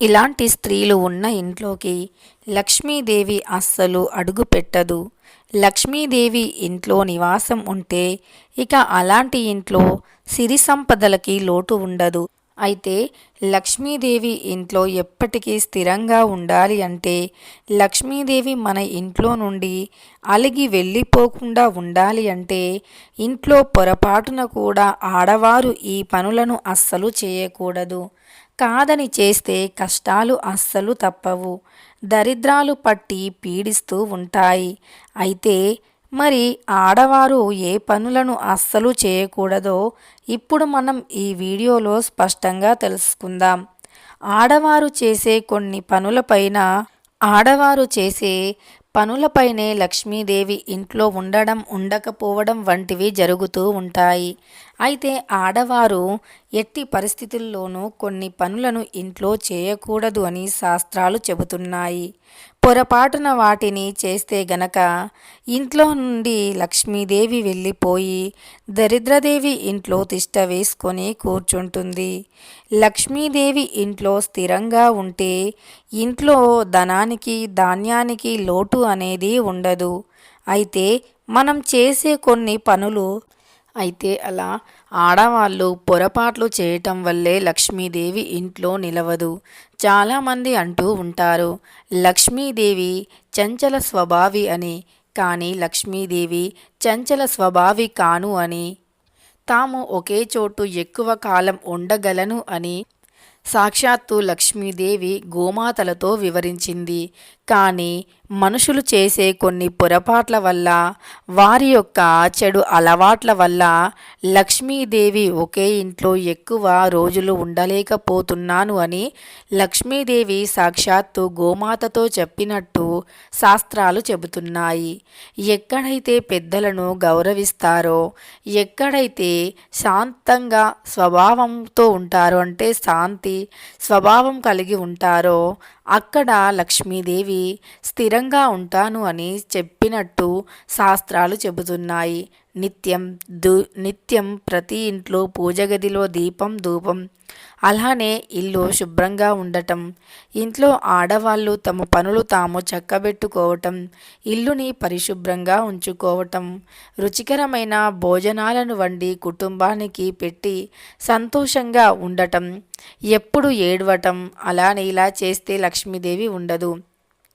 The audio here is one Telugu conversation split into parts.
ఇలాంటి స్త్రీలు ఉన్న ఇంట్లోకి లక్ష్మీదేవి అస్సలు అడుగు పెట్టదు లక్ష్మీదేవి ఇంట్లో నివాసం ఉంటే ఇక అలాంటి ఇంట్లో సిరి సంపదలకి లోటు ఉండదు. అయితే లక్ష్మీదేవి ఇంట్లో ఎప్పటికీ స్థిరంగా ఉండాలి అంటే లక్ష్మీదేవి మన ఇంట్లో నుండి అలిగి వెళ్ళిపోకుండా ఉండాలి అంటే ఇంట్లో పొరపాటున కూడా ఆడవారు ఈ పనులను అస్సలు చేయకూడదు. కాదని చేస్తే కష్టాలు అస్సలు తప్పవు. దరిద్రాలు పట్టి పీడిస్తూ ఉంటాయి. అయితే మరి ఆడవారు ఏ పనులను అస్సలు చేయకూడదో ఇప్పుడు మనం ఈ వీడియోలో స్పష్టంగా తెలుసుకుందాం. ఆడవారు చేసే కొన్ని పనులపైన ఆడవారు చేసే పనులపైనే లక్ష్మీదేవి ఇంట్లో ఉండడం ఉండకపోవడం వంటివి జరుగుతూ ఉంటాయి. అయితే ఆడవారు ఎట్టి పరిస్థితుల్లోనూ కొన్ని పనులను ఇంట్లో చేయకూడదు అని శాస్త్రాలు చెబుతున్నాయి. పొరపాటున వాటిని చేస్తే గనక ఇంట్లో నుండి లక్ష్మీదేవి వెళ్ళిపోయి దరిద్రదేవి ఇంట్లో తిష్ట వేసుకొని కూర్చుంటుంది. లక్ష్మీదేవి ఇంట్లో స్థిరంగా ఉంటే ఇంట్లో ధనానికి ధాన్యానికి లోటు అనేది ఉండదు. అయితే మనం చేసే కొన్ని పనులు అయితే అలా ఆడవాళ్ళు పొరపాట్లు చేయటం వల్లే లక్ష్మీదేవి ఇంట్లో నిలవదు. చాలామంది అంటూ ఉంటారు లక్ష్మీదేవి చంచల స్వభావి అని కానీ లక్ష్మీదేవి చంచల స్వభావి కాను అని. తాము ఒకే చోటు ఎక్కువ కాలం ఉండగలను అని సాక్షాత్తు లక్ష్మీదేవి గోమాతలతో వివరించింది. కానీ మనుషులు చేసే కొన్ని పొరపాట్ల వల్ల వారి యొక్క చెడు అలవాట్ల వల్ల లక్ష్మీదేవి ఒకే ఇంట్లో ఎక్కువ రోజులు ఉండలేకపోతున్నాను అని లక్ష్మీదేవి సాక్షాత్తు గోమాతతో చెప్పినట్టు శాస్త్రాలు చెబుతున్నాయి. ఎక్కడైతే పెద్దలను గౌరవిస్తారో ఎక్కడైతే శాంతంగా స్వభావంతో ఉంటారో అంటే శాంతి స్వభావం కలిగి ఉంటారో అక్కడ లక్ష్మీదేవి స్థిరంగా ఉంటాను అని చెప్పినట్టు శాస్త్రాలు చెబుతున్నాయి. నిత్యం దు నిత్యం ప్రతి ఇంట్లో పూజ గదిలో దీపం ధూపం. అలానే ఇల్లు శుభ్రంగా ఉండటం. ఇంట్లో ఆడవాళ్ళు తమ పనులు తాము చక్కబెట్టుకోవటం. ఇల్లుని పరిశుభ్రంగా ఉంచుకోవటం. రుచికరమైన భోజనాలను వండి కుటుంబానికి పెట్టి సంతోషంగా ఉండటం. ఎప్పుడు ఏడవటం. అలానే ఇలా చేస్తే లక్ష్మీదేవి ఉండదు.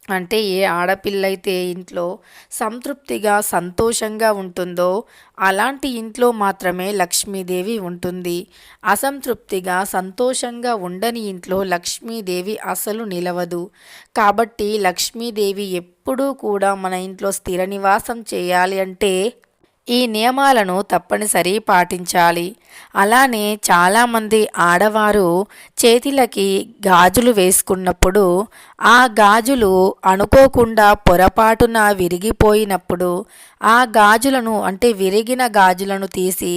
అంటే ఏ ఆడపిల్లైతే ఇంట్లో సంతృప్తిగా సంతోషంగా ఉంటుందో అలాంటి ఇంట్లో మాత్రమే లక్ష్మీదేవి ఉంటుంది. అసంతృప్తిగా సంతోషంగా ఉండని ఇంట్లో లక్ష్మీదేవి అసలు నిలవదు. కాబట్టి లక్ష్మీదేవి ఎప్పుడూ కూడా మన ఇంట్లో స్థిర నివాసం చేయాలి అంటే ఈ నియమాలను తప్పనిసరి పాటించాలి. అలానే చాలామంది ఆడవారు చేతిలకి గాజులు వేసుకున్నప్పుడు ఆ గాజులు అనుకోకుండా పొరపాటున విరిగిపోయినప్పుడు ఆ గాజులను అంటే విరిగిన గాజులను తీసి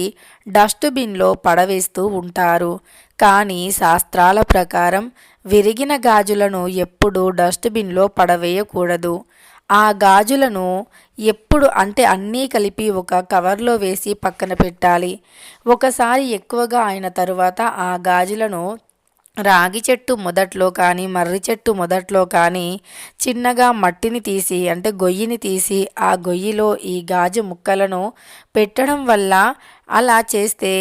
డస్ట్బిన్లో పడవేస్తూ ఉంటారు. కానీ శాస్త్రాల ప్రకారం విరిగిన గాజులను ఎప్పుడూ డస్ట్బిన్లో పడవేయకూడదు. ఆ గాజులను ఎప్పుడు అంటే అన్నీ కలిపి ఒక కవర్లో వేసి పక్కన పెట్టాలి. ఒకసారి ఎక్కువగా అయిన తరువాత ఆ గాజులను రాగి చెట్టు మొదట్లో కానీ మర్రి చెట్టు మొదట్లో కానీ చిన్నగా మట్టిని తీసి అంటే గొయ్యిని తీసి ఆ గొయ్యిలో ఈ గాజు ముక్కలను పెట్టడం వల్ల అలా చేస్తే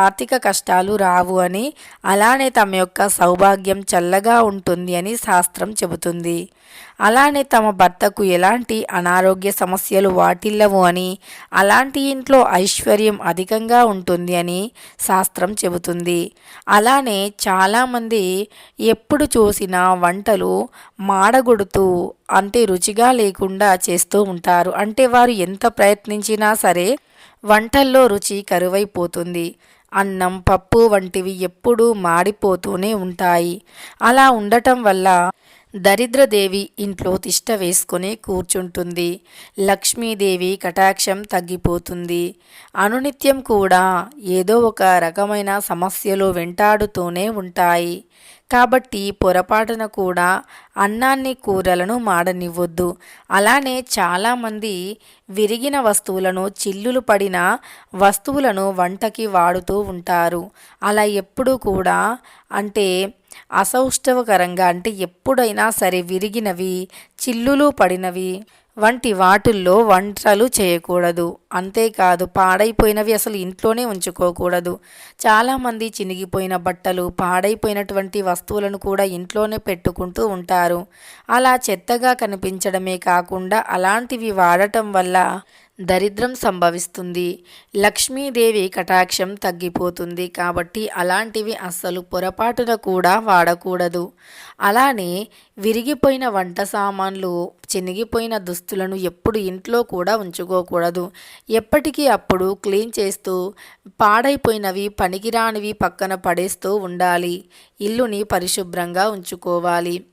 ఆర్థిక కష్టాలు రావు అని అలానే తమ యొక్క సౌభాగ్యం చల్లగా ఉంటుంది అని శాస్త్రం చెబుతుంది. అలానే తమ భర్తకు ఎలాంటి అనారోగ్య సమస్యలు వాటిల్లవు అని అలాంటి ఇంట్లో ఐశ్వర్యం అధికంగా ఉంటుంది అని శాస్త్రం చెబుతుంది. అలానే చాలామంది ఎప్పుడు చూసినా వంటలు మాడగొడుతూ అంటే రుచిగా లేకుండా చేస్తూ ఉంటారు. అంటే వారు ఎంత ప్రయత్నించినా సరే వంటల్లో రుచి కరువైపోతుంది. అన్నం పప్పు వంటివి ఎప్పుడూ మాడిపోతూనే ఉంటాయి. అలా ఉండటం వల్ల దరిద్రదేవి ఇంట్లో తిష్ట వేసుకొని కూర్చుంటుంది. లక్ష్మీదేవి కటాక్షం తగ్గిపోతుంది. అనునిత్యం కూడా ఏదో ఒక రకమైన సమస్యలు వెంటాడుతూనే ఉంటాయి. కాబట్టి పొరపాటున కూడా అన్నాన్ని కూరలను మాడనివ్వద్దు. అలానే చాలామంది విరిగిన వస్తువులను చిల్లులు పడిన వస్తువులను వంటకి వాడుతూ ఉంటారు. అలా ఎప్పుడూ కూడా అంటే అసౌష్ఠవకరంగా అంటే ఎప్పుడైనా సరే విరిగినవి చిల్లులు పడినవి వంటి వాటిల్లో వంటలు చేయకూడదు. అంతేకాదు పాడైపోయినవి అసలు ఇంట్లోనే ఉంచుకోకూడదు. చాలామంది చినిగిపోయిన బట్టలు పాడైపోయినటువంటి వస్తువులను కూడా ఇంట్లోనే పెట్టుకుంటూ ఉంటారు. అలా చెత్తగా కనిపించడమే కాకుండా అలాంటివి వాడటం వల్ల దరిద్రం సంభవిస్తుంది. లక్ష్మీదేవి కటాక్షం తగ్గిపోతుంది కాబట్టి అలాంటివి అస్సలు పొరపాటున కూడా వాడకూడదు. అలానే విరిగిపోయిన వంట సామాన్లు చినిగిపోయిన దుస్తులను ఎప్పుడు ఇంట్లో కూడా ఉంచుకోకూడదు. ఎప్పటికీ అప్పుడు క్లీన్ చేస్తూ పాడైపోయినవి పనికిరానివి పక్కన పడేస్తూ ఉండాలి. ఇల్లుని పరిశుభ్రంగా ఉంచుకోవాలి.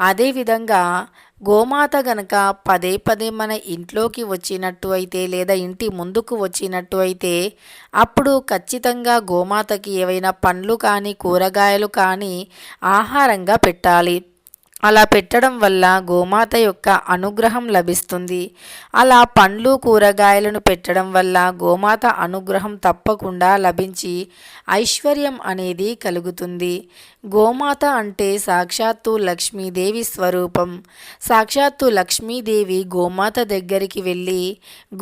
అదేవిధంగా గోమాత గనక పదే పదే మన ఇంట్లోకి వచ్చినట్టు అయితే లేదా ఇంటి ముందుకు వచ్చినట్టు అయితే అప్పుడు ఖచ్చితంగా గోమాతకి ఏవైనా పండ్లు కానీ కూరగాయలు కానీ ఆహారంగా పెట్టాలి. అలా పెట్టడం వల్ల గోమాత యొక్క అనుగ్రహం లభిస్తుంది. అలా పండ్లు కూరగాయలను పెట్టడం వల్ల గోమాత అనుగ్రహం తప్పకుండా లభించి ఐశ్వర్యం అనేది కలుగుతుంది. గోమాత అంటే సాక్షాత్తు లక్ష్మీదేవి స్వరూపం. సాక్షాత్తు లక్ష్మీదేవి గోమాత దగ్గరికి వెళ్ళి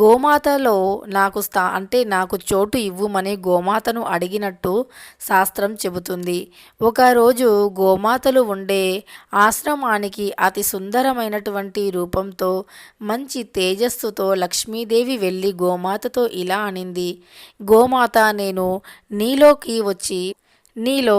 గోమాతలో నాకు స్థా అంటే నాకు చోటు ఇవ్వుమని గోమాతను అడిగినట్టు శాస్త్రం చెబుతుంది. ఒకరోజు గోమాతలు ఉండే ఆశ్రమానికి అతి సుందరమైనటువంటి రూపంతో మంచి తేజస్సుతో లక్ష్మీదేవి వెళ్ళి గోమాతతో ఇలా అనింది గోమాత నేను నీలోకి వచ్చి నీలో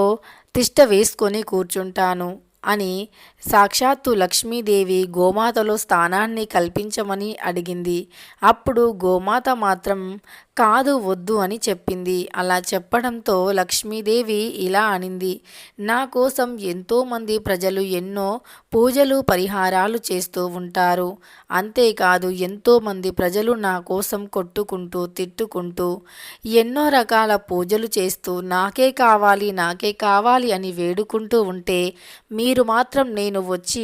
తిష్ట వేసుకొని కూర్చుంటాను. అని సాక్షాత్తు లక్ష్మీదేవి గోమాతలో స్థానాన్ని కల్పించమని అడిగింది. అప్పుడు గోమాత మాత్రం కాదు వద్దు అని చెప్పింది. అలా చెప్పడంతో లక్ష్మీదేవి ఇలా అనింది. నా కోసం ఎంతోమంది ప్రజలు ఎన్నో పూజలు పరిహారాలు చేస్తూ ఉంటారు. అంతేకాదు ఎంతోమంది ప్రజలు నా కోసం కొట్టుకుంటూ తిట్టుకుంటూ ఎన్నో రకాల పూజలు చేస్తూ నాకే కావాలి నాకే కావాలి అని వేడుకుంటూ ఉంటే మీరు మీరు మాత్రం నేను వచ్చి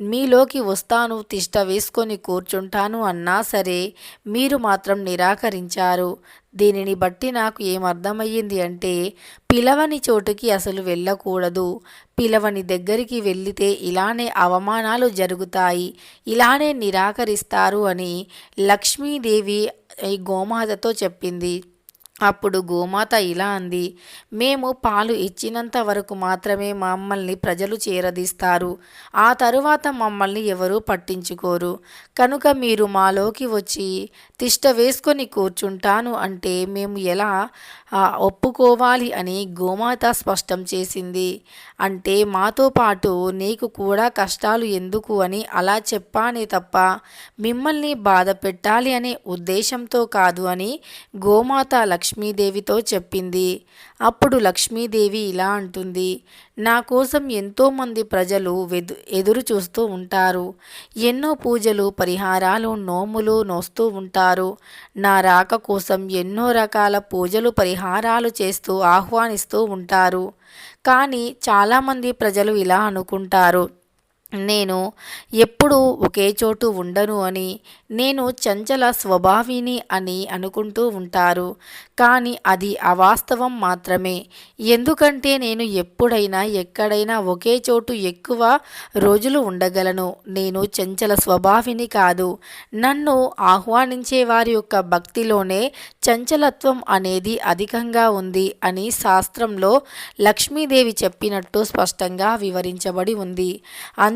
మీలోకి వస్తాను తిష్ట వేసుకొని కూర్చుంటాను అన్నా సరే మీరు మాత్రం నిరాకరించారు. దీనిని బట్టి నాకు ఏమర్థమయ్యింది అంటే పిలవని చోటుకి అసలు వెళ్ళకూడదు. పిలవని దగ్గరికి వెళ్ళితే ఇలానే అవమానాలు జరుగుతాయి. ఇలానే నిరాకరిస్తారు అని లక్ష్మీదేవి ఈ గోమాతతో చెప్పింది. అప్పుడు గోమాత ఇలా అంది మేము పాలు ఇచ్చినంత వరకు మాత్రమే మమ్మల్ని ప్రజలు చేరదీస్తారు. ఆ తరువాత మమ్మల్ని ఎవరూ పట్టించుకోరు. కనుక మీరు మాలోకి వచ్చి తిష్ట వేసుకొని కూర్చుంటాను అంటే మేము ఎలా ఒప్పుకోవాలి అని గోమాత స్పష్టం చేసింది. అంటే మాతో పాటు నీకు కూడా కష్టాలు ఎందుకు అని అలా చెప్పానే తప్ప మిమ్మల్ని బాధ పెట్టాలి అనే ఉద్దేశంతో కాదు అని గోమాత లక్ష్మి లక్ష్మీదేవితో చెప్పింది. అప్పుడు లక్ష్మీదేవి ఇలా అంటుంది నా కోసం ఎంతోమంది ప్రజలు వెదు ఎదురు చూస్తూ ఉంటారు. ఎన్నో పూజలు పరిహారాలు నోములు నోస్తూ ఉంటారు. నా రాక కోసం ఎన్నో రకాల పూజలు పరిహారాలు చేస్తూ ఆహ్వానిస్తూ ఉంటారు. కానీ చాలామంది ప్రజలు ఇలా అనుకుంటారు. నేను ఎప్పుడూ ఒకే చోటు ఉండను అని నేను చంచల స్వభావిని అని అనుకుంటూ ఉంటారు. కానీ అది అవాస్తవం మాత్రమే. ఎందుకంటే నేను ఎప్పుడైనా ఎక్కడైనా ఒకే చోటు ఎక్కువ రోజులు ఉండగలను. నేను చంచల స్వభావిని కాదు. నన్ను ఆహ్వానించే వారి యొక్క భక్తిలోనే చంచలత్వం అనేది అధికంగా ఉంది అని శాస్త్రంలో లక్ష్మీదేవి చెప్పినట్టు స్పష్టంగా వివరించబడి ఉంది.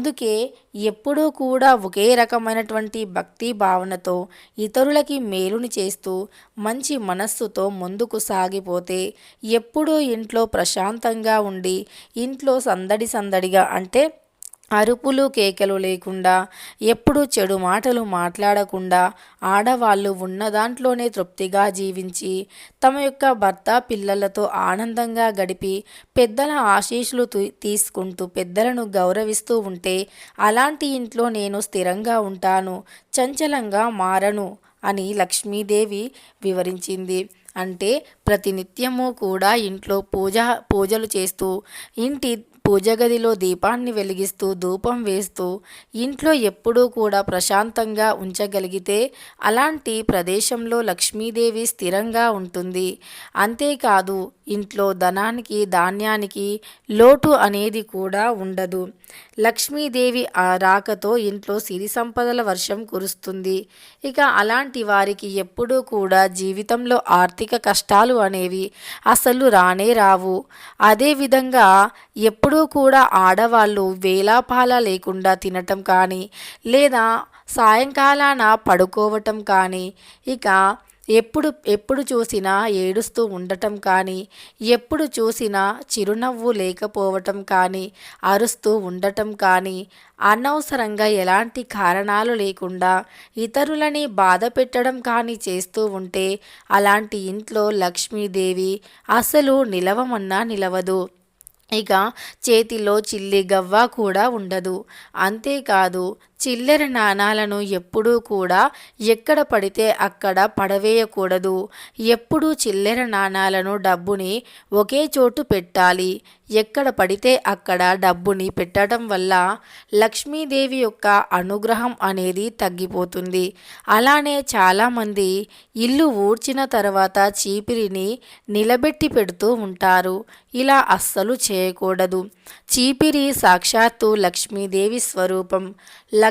అందుకే ఎప్పుడూ కూడా ఒకే రకమైనటువంటి భక్తి భావనతో ఇతరులకి మేలుని చేస్తూ మంచి మనస్సుతో ముందుకు సాగిపోతే ఎప్పుడూ ఇంట్లో ప్రశాంతంగా ఉండి ఇంట్లో సందడి సందడిగా అంటే అరుపులు కేకలు లేకుండా ఎప్పుడూ చెడు మాటలు మాట్లాడకుండా ఆడవాళ్ళు ఉన్న దాంట్లోనే తృప్తిగా జీవించి తమ యొక్క భర్త పిల్లలతో ఆనందంగా గడిపి పెద్దల ఆశీస్సులు తీసుకుంటూ పెద్దలను గౌరవిస్తూ ఉంటే అలాంటి ఇంట్లో నేను స్థిరంగా ఉంటాను చంచలంగా మారను అని లక్ష్మీదేవి వివరించింది. అంటే ప్రతినిత్యము కూడా ఇంట్లో పూజ పూజలు చేస్తూ ఇంటి పూజ గదిలో దీపాన్ని వెలిగిస్తూ ధూపం వేస్తూ ఇంట్లో ఎప్పుడూ కూడా ప్రశాంతంగా ఉంచగలిగితే అలాంటి ప్రదేశంలో లక్ష్మీదేవి స్థిరంగా ఉంటుంది. అంతేకాదు ఇంట్లో ధనానికి ధాన్యానికి లోటు అనేది కూడా ఉండదు. లక్ష్మీదేవి ఆ రాకతో ఇంట్లో సిరి సంపదల వర్షం కురుస్తుంది. ఇక అలాంటి వారికి ఎప్పుడూ కూడా జీవితంలో ఆర్థిక కష్టాలు అనేవి అసలు రానే రావు. అదేవిధంగా ఎప్పుడూ కూడా ఆడవాళ్ళు వేలాపాల లేకుండా తినటం కానీ లేదా సాయంకాలాన పడుకోవటం కానీ ఇక ఎప్పుడు ఎప్పుడు చూసినా ఏడుస్తూ ఉండటం కానీ ఎప్పుడు చూసినా చిరునవ్వు లేకపోవటం కానీ అరుస్తూ ఉండటం కానీ అనవసరంగా ఎలాంటి కారణాలు లేకుండా ఇతరులని బాధ పెట్టడం కానీ చేస్తూ ఉంటే అలాంటి ఇంట్లో లక్ష్మీదేవి అసలు నిలవమన్నా నిలవదు. ఇక చేతిలో చిల్లి గవ్వ కూడా ఉండదు. అంతేకాదు చిల్లర నాణాలను ఎప్పుడూ కూడా ఎక్కడ పడితే అక్కడ పడవేయకూడదు. ఎప్పుడూ చిల్లర నాణాలను డబ్బుని ఒకే చోటు పెట్టాలి. ఎక్కడ పడితే అక్కడ డబ్బుని పెట్టడం వల్ల లక్ష్మీదేవి యొక్క అనుగ్రహం అనేది తగ్గిపోతుంది. అలానే చాలామంది ఇల్లు ఊడ్చిన తర్వాత చీపిరిని నిలబెట్టి పెడుతూ ఉంటారు. ఇలా అస్సలు చేయకూడదు. చీపిరి సాక్షాత్తు లక్ష్మీదేవి స్వరూపం.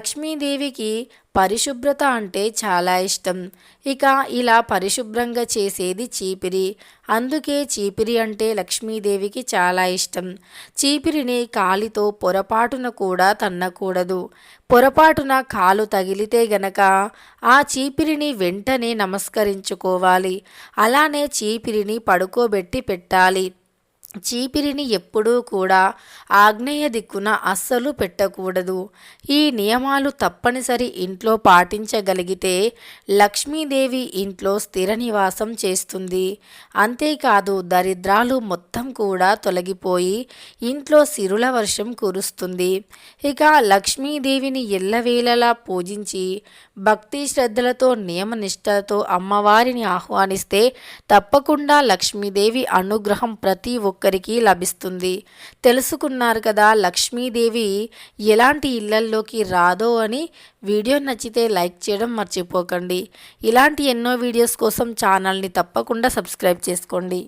లక్ష్మీదేవికి పరిశుభ్రత అంటే చాలా ఇష్టం. ఇక ఇలా పరిశుభ్రంగా చేసేది చీపిరి. అందుకే చీపిరి అంటే లక్ష్మీదేవికి చాలా ఇష్టం. చీపిరిని కాలితో పొరపాటున కూడా తన్నకూడదు. పొరపాటున కాలు తగిలితే గనక ఆ చీపిరిని వెంటనే నమస్కరించుకోవాలి. అలానే చీపిరిని పడుకోబెట్టి పెట్టాలి. చీపిరిని ఎప్పుడూ కూడా ఆగ్నేయ దిక్కున అస్సలు పెట్టకూడదు. ఈ నియమాలు తప్పనిసరి ఇంట్లో పాటించగలిగితే లక్ష్మీదేవి ఇంట్లో స్థిర నివాసం చేస్తుంది. అంతేకాదు దరిద్రాలు మొత్తం కూడా తొలగిపోయి ఇంట్లో సిరుల వర్షం కురుస్తుంది. ఇక లక్ష్మీదేవిని ఎల్లవేళలా పూజించి భక్తి శ్రద్ధలతో నియమనిష్టతో అమ్మవారిని ఆహ్వానిస్తే తప్పకుండా లక్ష్మీదేవి అనుగ్రహం ప్రతి ఒక్క ఒక్కరికి లభిస్తుంది. తెలుసుకున్నారు కదా లక్ష్మీదేవి ఎలాంటి ఇళ్ళల్లోకి రాదో అని. వీడియో నచ్చితే లైక్ చేయడం మర్చిపోకండి. ఇలాంటి ఎన్నో వీడియోస్ కోసం ఛానల్ని తప్పకుండా సబ్స్క్రైబ్ చేసుకోండి.